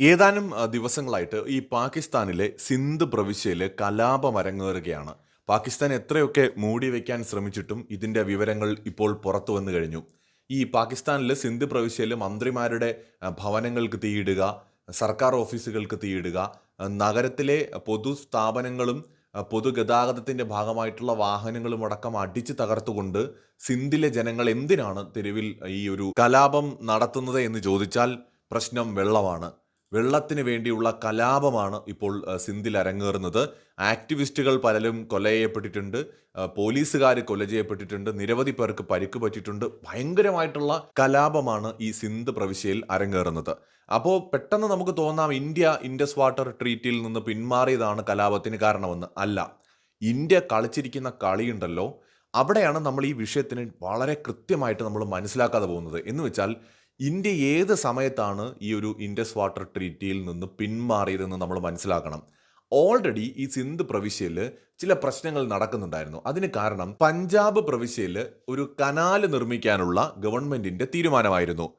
ഏതാനും ദിവസങ്ങളായിട്ട് ഈ പാകിസ്ഥാനിലെ സിന്ധ് പ്രവിശ്യയിൽ കലാപം അരങ്ങേറുകയാണ് പാകിസ്ഥാൻ എത്രയൊക്കെ മൂടി വയ്ക്കാൻ ശ്രമിച്ചിട്ടും ഇതിന്റെ വിവരങ്ങൾ ഇപ്പോൾ പുറത്തു വന്നു കഴിഞ്ഞു. ഈ പാകിസ്ഥാനിലെ സിന്ധ് പ്രവിശ്യയിൽ മന്ത്രിമാരുടെ ഭവനങ്ങൾക്ക് തീയിടുക സർക്കാർ ഓഫീസുകൾക്ക് തീയിടുക നഗരത്തിലെ പൊതു സ്ഥാപനങ്ങളും പൊതുഗതാഗതത്തിന്റെ ഭാഗമായിട്ടുള്ള വാഹനങ്ങളും അടക്കം അടിച്ചു തകർത്തുകൊണ്ട് സിന്ധിലെ ജനങ്ങൾ എന്തിനാണ് തെരുവിൽ ഈ ഒരു കലാപം നടത്തുന്നത് എന്ന് ചോദിച്ചാൽ പ്രശ്നം വെള്ളമാണ്. വെള്ളത്തിന് വേണ്ടിയുള്ള കലാപമാണ് ഇപ്പോൾ സിന്ധിൽ അരങ്ങേറുന്നത്. ആക്ടിവിസ്റ്റുകൾ പലരും കൊല ചെയ്യപ്പെട്ടിട്ടുണ്ട്. പോലീസുകാർ കൊല ചെയ്യപ്പെട്ടിട്ടുണ്ട്. നിരവധി പേർക്ക് പരിക്ക് പറ്റിയിട്ടുണ്ട്. ഭയങ്കരമായിട്ടുള്ള കലാപമാണ് ഈ സിന്ധ് പ്രവിശ്യയിൽ അരങ്ങേറുന്നത്. അപ്പോൾ പെട്ടെന്ന് നമുക്ക് തോന്നാം ഇന്ത്യ ഇൻഡസ് വാട്ടർ ട്രീറ്റിൽ നിന്ന് പിന്മാറിയതാണ് കലാപത്തിന് കാരണമെന്ന്. അല്ല ഇന്ത്യ കളിച്ചിരിക്കുന്ന കളിയുണ്ടല്ലോ. അവിടെയാണ് നമ്മൾ ഈ വിഷയത്തിന് വളരെ കൃത്യമായിട്ട് നമ്മൾ മനസ്സിലാക്കാതെ പോകുന്നത്. എന്ന് വെച്ചാൽ ഇന്ത്യ ഏത് സമയത്താണ് ഈ ഒരു ഇൻഡസ് വാട്ടർ ട്രീറ്റിയിൽ നിന്ന് പിന്മാറിയതെന്ന് നമ്മൾ മനസ്സിലാക്കണം. ഓൾറെഡി ഈ സിന്ധ് പ്രവിശ്യയിൽ ചില പ്രശ്നങ്ങൾ നടക്കുന്നുണ്ടായിരുന്നു. അതിന് കാരണം പഞ്ചാബ് പ്രവിശ്യയിൽ ഒരു കനാല് നിർമ്മിക്കാനുള്ള ഗവൺമെന്റിന്റെ തീരുമാനമായിരുന്നു.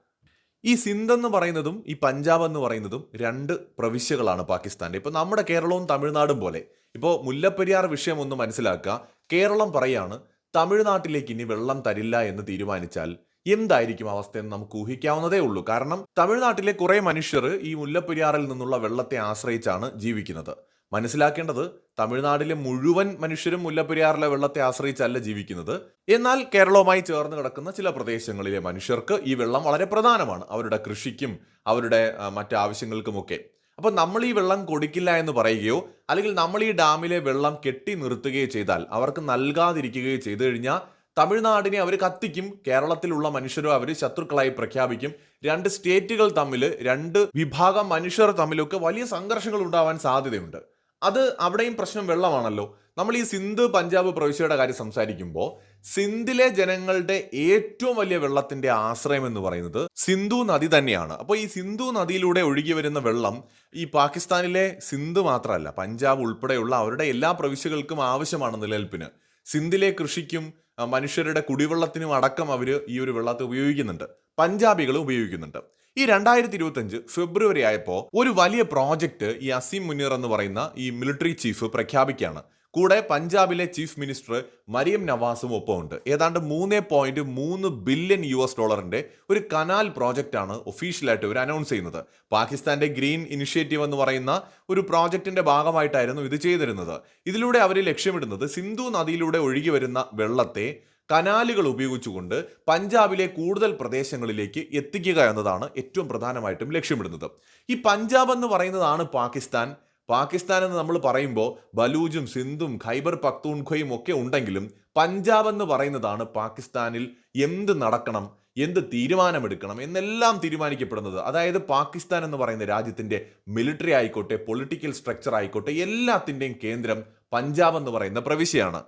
ഈ സിന്ധ് എന്ന് പറയുന്നതും ഈ പഞ്ചാബ് എന്ന് പറയുന്നതും രണ്ട് പ്രവിശ്യകളാണ് പാകിസ്ഥാന്റെ. ഇപ്പൊ നമ്മുടെ കേരളവും തമിഴ്നാടും പോലെ. ഇപ്പോൾ മുല്ലപ്പെരിയാർ വിഷയം ഒന്ന് മനസ്സിലാക്കുക. കേരളം പറയാണ് തമിഴ്നാട്ടിലേക്ക് ഇനി വെള്ളം തരില്ല എന്ന് തീരുമാനിച്ചാൽ എന്തായിരിക്കും അവസ്ഥ എന്ന് നമുക്ക് ഊഹിക്കാവുന്നതേ ഉള്ളൂ. കാരണം തമിഴ്നാട്ടിലെ കുറെ മനുഷ്യർ ഈ മുല്ലപ്പെരിയാറിൽ നിന്നുള്ള വെള്ളത്തെ ആശ്രയിച്ചാണ് ജീവിക്കുന്നത്. മനസ്സിലാക്കേണ്ടത് തമിഴ്നാട്ടിലെ മുഴുവൻ മനുഷ്യരും മുല്ലപ്പെരിയാറിലെ വെള്ളത്തെ ആശ്രയിച്ചല്ല ജീവിക്കുന്നത്. എന്നാൽ കേരളവുമായി ചേർന്ന് കിടക്കുന്ന ചില പ്രദേശങ്ങളിലെ മനുഷ്യർക്ക് ഈ വെള്ളം വളരെ പ്രധാനമാണ്. അവരുടെ കൃഷിക്കും അവരുടെ മറ്റാവശ്യങ്ങൾക്കുമൊക്കെ അപ്പോൾ നമ്മൾ ഈ വെള്ളം കൊടുക്കില്ല എന്ന് പറയുകയോ അല്ലെങ്കിൽ നമ്മൾ ഈ ഡാമിലെ വെള്ളം കെട്ടി നിർത്തുകയോ ചെയ്താൽ അവർക്ക് നൽകാതിരിക്കുകയോ ചെയ്തു കഴിഞ്ഞാൽ തമിഴ്നാടിനെ അവർ കത്തിക്കും കേരളത്തിലുള്ള മനുഷ്യരും അവർ ശത്രുക്കളായി പ്രഖ്യാപിക്കും. രണ്ട് സ്റ്റേറ്റുകൾ തമ്മിൽ രണ്ട് വിഭാഗം മനുഷ്യർ തമ്മിലൊക്കെ വലിയ സംഘർഷങ്ങൾ ഉണ്ടാവാൻ സാധ്യതയുണ്ട്. അത് അവിടെയും പ്രശ്നം വെള്ളമാണല്ലോ. നമ്മൾ ഈ സിന്ധ് പഞ്ചാബ് പ്രവിശ്യയുടെ കാര്യം സംസാരിക്കുമ്പോൾ സിന്ധിലെ ജനങ്ങളുടെ ഏറ്റവും വലിയ വെള്ളത്തിന്റെ ആശ്രയം എന്ന് പറയുന്നത് സിന്ധു നദി തന്നെയാണ്. അപ്പോൾ ഈ സിന്ധു നദിയിലൂടെ ഒഴുകി വരുന്ന വെള്ളം ഈ പാകിസ്ഥാനിലെ സിന്ധ് മാത്രമല്ല പഞ്ചാബ് ഉൾപ്പെടെയുള്ള അവരുടെ എല്ലാ പ്രവിശ്യകൾക്കും ആവശ്യമാണ് നിലനിൽപ്പിന്. സിന്ധിലെ കൃഷിക്കും മനുഷ്യരുടെ കുടിവെള്ളത്തിനും അടക്കം അവർ ഈ ഒരു വെള്ളത്തെ ഉപയോഗിക്കുന്നുണ്ട്. പഞ്ചാബികളും ഉപയോഗിക്കുന്നുണ്ട്. ഈ രണ്ടായിരത്തി ഇരുപത്തഞ്ച് ഫെബ്രുവരി ആയപ്പോൾ ഒരു വലിയ പ്രോജക്റ്റ് ഈ അസീം മുനീർ എന്ന് പറയുന്ന ഈ മിലിറ്ററി ചീഫ് പ്രഖ്യാപിക്കുകയാണ്. കൂടെ പഞ്ചാബിലെ ചീഫ് മിനിസ്റ്റർ മരിയം നവാസും ഒപ്പമുണ്ട്. ഏതാണ്ട് മൂന്ന് പോയിന്റ് മൂന്ന് ബില്യൺ യു എസ് ഡോളറിന്റെ ഒരു കനാൽ പ്രോജക്റ്റാണ് ഒഫീഷ്യലായിട്ട് ഇവർ അനൗൺസ് ചെയ്യുന്നത്. പാകിസ്ഥാന്റെ ഗ്രീൻ ഇനിഷ്യേറ്റീവ് എന്ന് പറയുന്ന ഒരു പ്രോജക്റ്റിന്റെ ഭാഗമായിട്ടായിരുന്നു ഇത് ചെയ്തിരുന്നത്. ഇതിലൂടെ അവർ ലക്ഷ്യമിടുന്നത് സിന്ധു നദിയിലൂടെ ഒഴുകി വരുന്ന വെള്ളത്തെ കനാലുകൾ ഉപയോഗിച്ചുകൊണ്ട് പഞ്ചാബിലെ കൂടുതൽ പ്രദേശങ്ങളിലേക്ക് എത്തിക്കുക എന്നതാണ് ഏറ്റവും പ്രധാനമായിട്ടും ലക്ഷ്യമിടുന്നത്. ഈ പഞ്ചാബ് എന്ന് പറയുന്നതാണ് പാകിസ്ഥാൻ. പാകിസ്ഥാൻ എന്ന് നമ്മൾ പറയുമ്പോൾ ബലൂജും സിന്ധും ഖൈബർ പക്തൂൺഖയും ഒക്കെ ഉണ്ടെങ്കിലും പഞ്ചാബ് എന്ന് പറയുന്നതാണ് പാകിസ്ഥാനിൽ എന്ത് നടക്കണം എന്ത് തീരുമാനമെടുക്കണം എന്നെല്ലാം തീരുമാനിക്കപ്പെടുന്നത്. അതായത് പാകിസ്ഥാൻ എന്ന് പറയുന്ന രാജ്യത്തിന്റെ മിലിറ്ററി ആയിക്കോട്ടെ പൊളിറ്റിക്കൽ സ്ട്രക്ചർ ആയിക്കോട്ടെ എല്ലാത്തിന്റെയും കേന്ദ്രം പഞ്ചാബ് എന്ന് പറയുന്ന പ്രവിശ്യയാണ്.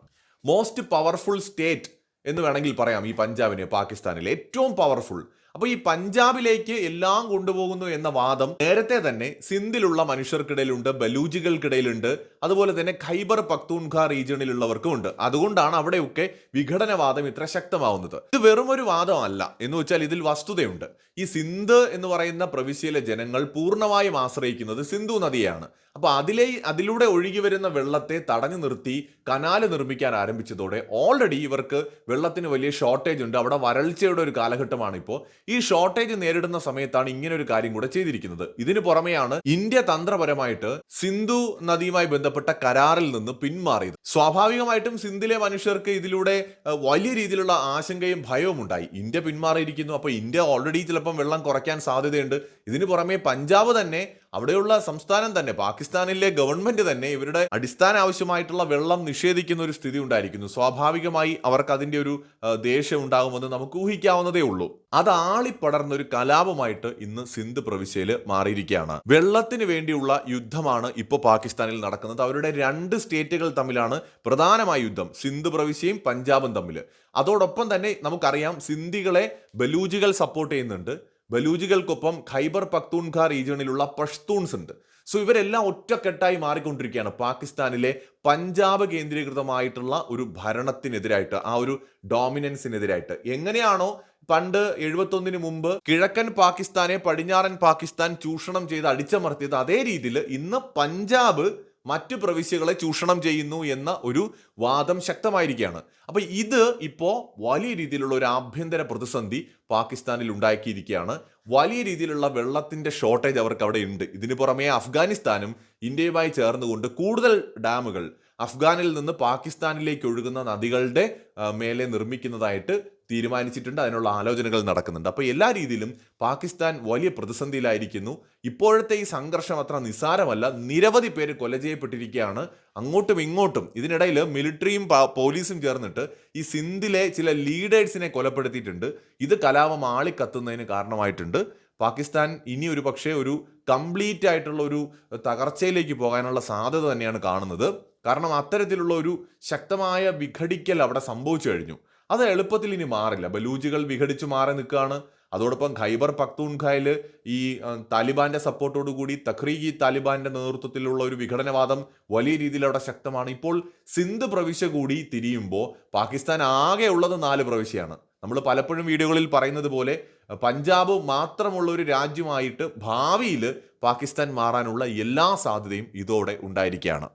മോസ്റ്റ് പവർഫുൾ സ്റ്റേറ്റ് എന്ന് വേണമെങ്കിൽ പറയാം ഈ പഞ്ചാബിനെ പാകിസ്ഥാനിൽ ഏറ്റവും പവർഫുൾ അപ്പോൾ ഈ പഞ്ചാബിലേക്ക് എല്ലാം കൊണ്ടുപോകുന്നു എന്ന വാദം നേരത്തെ തന്നെ സിന്ധിലുള്ള മനുഷ്യർക്കിടയിലുണ്ട് ബലൂജികൾക്കിടയിലുണ്ട് അതുപോലെ തന്നെ ഖൈബർ പക്തൂൺഖ റീജിയണിലുള്ളവർക്കും ഉണ്ട്. അതുകൊണ്ടാണ് അവിടെയൊക്കെ വിഘടനവാദം ഇത്ര ശക്തമാവുന്നത്. ഇത് വെറും ഒരു വാദമല്ല എന്ന് വെച്ചാൽ ഇതിൽ വസ്തുതയുണ്ട്. ഈ സിന്ധ് എന്ന് പറയുന്ന പ്രവിശ്യയിലെ ജനങ്ങൾ പൂർണമായും ആശ്രയിക്കുന്നത് സിന്ധു നദിയാണ് അപ്പൊ അതിലെ അതിലൂടെ ഒഴുകി വരുന്ന വെള്ളത്തെ തടഞ്ഞു നിർത്തി കനാല് നിർമ്മിക്കാൻ ആരംഭിച്ചതോടെ ഓൾറെഡി ഇവർക്ക് വെള്ളത്തിന് വലിയ ഷോർട്ടേജ് ഉണ്ട്. അവിടെ വരൾച്ചയുടെ ഒരു കാലഘട്ടമാണ് ഇപ്പോൾ ഈ ഷോർട്ടേജ് നേരിടുന്ന സമയത്താണ് ഇങ്ങനെ ഒരു കാര്യം കൂടെ ചെയ്തിരിക്കുന്നത്. ഇതിന് പുറമെയാണ് ഇന്ത്യ തന്ത്രപരമായിട്ട് സിന്ധു നദിയുമായി ബന്ധപ്പെട്ട കരാറിൽ നിന്ന് പിന്മാറിയത്. സ്വാഭാവികമായിട്ടും സിന്ധിലെ മനുഷ്യർക്ക് ഇതിലൂടെ വലിയ രീതിയിലുള്ള ആശങ്കയും ഭയവും ഉണ്ടായി. ഇന്ത്യ പിന്മാറിയിരിക്കുന്നു. അപ്പോൾ ഇന്ത്യ ഓൾറെഡി ചിലപ്പം വെള്ളം കുറയ്ക്കാൻ സാധ്യതയുണ്ട്. ഇതിനു പുറമെ പഞ്ചാബ് തന്നെ അവിടെയുള്ള സംസ്ഥാനം തന്നെ പാകിസ്ഥാനിലെ ഗവൺമെന്റ് തന്നെ ഇവരുടെ അടിസ്ഥാന ആവശ്യമായിട്ടുള്ള വെള്ളം നിഷേധിക്കുന്ന ഒരു സ്ഥിതി ഉണ്ടായിരിക്കുന്നു. സ്വാഭാവികമായി അവർക്ക് അതിന്റെ ഒരു ദേഷ്യം ഉണ്ടാകുമെന്ന് നമുക്ക് ഊഹിക്കാവുന്നതേ ഉള്ളൂ. അത് ആളിപ്പടർന്ന ഒരു കലാപമായിട്ട് ഇന്ന് സിന്ധ് പ്രവിശ്യയിൽ മാറിയിരിക്കുകയാണ്. വെള്ളത്തിന് വേണ്ടിയുള്ള യുദ്ധമാണ് ഇപ്പോൾ പാകിസ്ഥാനിൽ നടക്കുന്നത്. അവരുടെ രണ്ട് സ്റ്റേറ്റുകൾ തമ്മിലാണ് പ്രധാനമായ യുദ്ധം. സിന്ധ് പ്രവിശ്യയും പഞ്ചാബും തമ്മിൽ അതോടൊപ്പം തന്നെ നമുക്കറിയാം സിന്ധികളെ ബലൂജികൾ സപ്പോർട്ട് ചെയ്യുന്നുണ്ട്. ബലൂജികൾക്കൊപ്പം ഖൈബർ പക്തൂൺഖാ റീജിയണിലുള്ള പഷ്തൂൺസ് ഉണ്ട്. സോ ഇവരെല്ലാം ഒറ്റക്കെട്ടായി മാറിക്കൊണ്ടിരിക്കുകയാണ്. പാകിസ്ഥാനിലെ പഞ്ചാബ് കേന്ദ്രീകൃതമായിട്ടുള്ള ഒരു ഭരണത്തിനെതിരായിട്ട് ആ ഒരു ഡോമിനൻസിനെതിരായിട്ട്. എങ്ങനെയാണോ പണ്ട് എഴുപത്തൊന്നിന് മുമ്പ് കിഴക്കൻ പാകിസ്ഥാനെ പടിഞ്ഞാറൻ പാകിസ്ഥാൻ ചൂഷണം ചെയ്ത് അടിച്ചമർത്തിയത് അതേ രീതിയിൽ ഇന്ന് പഞ്ചാബ് മറ്റ് പ്രവിശ്യകളെ ചൂഷണം ചെയ്യുന്നു എന്ന ഒരു വാദം ശക്തമായിരിക്കുകയാണ്. അപ്പോൾ ഇത് ഇപ്പോൾ വലിയ രീതിയിലുള്ള ഒരു ആഭ്യന്തര പ്രതിസന്ധി പാകിസ്ഥാനിൽ ഉണ്ടാക്കിയിരിക്കുകയാണ്. വലിയ രീതിയിലുള്ള വെള്ളത്തിന്റെ ഷോർട്ടേജ് അവർക്ക് അവിടെ ഉണ്ട്. ഇതിനു പുറമെ അഫ്ഗാനിസ്ഥാനും ഇന്ത്യയുമായി ചേർന്നുകൊണ്ട് കൂടുതൽ ഡാമുകൾ അഫ്ഗാനിൽ നിന്ന് പാകിസ്ഥാനിലേക്ക് ഒഴുകുന്ന നദികളുടെ മേലെ നിർമ്മിക്കുന്നതായിട്ട് തീരുമാനിച്ചിട്ടുണ്ട്. അതിനുള്ള ആലോചനകൾ നടക്കുന്നുണ്ട്. അപ്പോൾ എല്ലാ രീതിയിലും പാകിസ്ഥാൻ വലിയ പ്രതിസന്ധിയിലായിരിക്കുന്നു. ഇപ്പോഴത്തെ ഈ സംഘർഷം അത്ര നിസ്സാരമല്ല. നിരവധി പേര് കൊല ചെയ്യപ്പെട്ടിരിക്കുകയാണ്. അങ്ങോട്ടും ഇങ്ങോട്ടും. ഇതിനിടയിൽ മിലിറ്ററിയും പോലീസും ചേർന്നിട്ട് ഈ സിന്ധിലെ ചില ലീഡേഴ്സിനെ കൊലപ്പെടുത്തിയിട്ടുണ്ട്. ഇത് കലാപം ആളിക്കത്തുന്നതിന് കാരണമായിട്ടുണ്ട്. പാകിസ്ഥാൻ ഇനി ഒരു പക്ഷേ ഒരു കംപ്ലീറ്റ് ആയിട്ടുള്ള ഒരു തകർച്ചയിലേക്ക് പോകാനുള്ള സാധ്യത തന്നെയാണ് കാണുന്നത്. കാരണം അത്തരത്തിലുള്ള ഒരു ശക്തമായ വിഘടിക്കൽ അവിടെ സംഭവിച്ചു കഴിഞ്ഞു. അത് എളുപ്പത്തിൽ ഇനി മാറില്ല. ബലൂജികൾ വിഘടിച്ചു മാറി നിൽക്കുകയാണ്. അതോടൊപ്പം ഖൈബർ പക്തൂൺഖായിൽ ഈ താലിബാന്റെ സപ്പോർട്ടോടു കൂടി തഖ്രീഖി താലിബാന്റെ നേതൃത്വത്തിലുള്ള ഒരു വിഘടനവാദം വലിയ രീതിയിൽ അവിടെ ശക്തമാണ്. ഇപ്പോൾ സിന്ധ് പ്രവിശ്യ കൂടി തിരിയുമ്പോൾ പാകിസ്ഥാൻ ആകെ ഉള്ളത് നാല് പ്രവിശ്യയാണ്. നമ്മൾ പലപ്പോഴും വീഡിയോകളിൽ പറയുന്നത് പോലെ പഞ്ചാബ് മാത്രമുള്ള ഒരു രാജ്യമായിട്ട് ഭാവിയിൽ പാകിസ്ഥാൻ മാറാനുള്ള എല്ലാ സാധ്യതയും ഇതോടെ ഉണ്ടായിരിക്കുകയാണ്.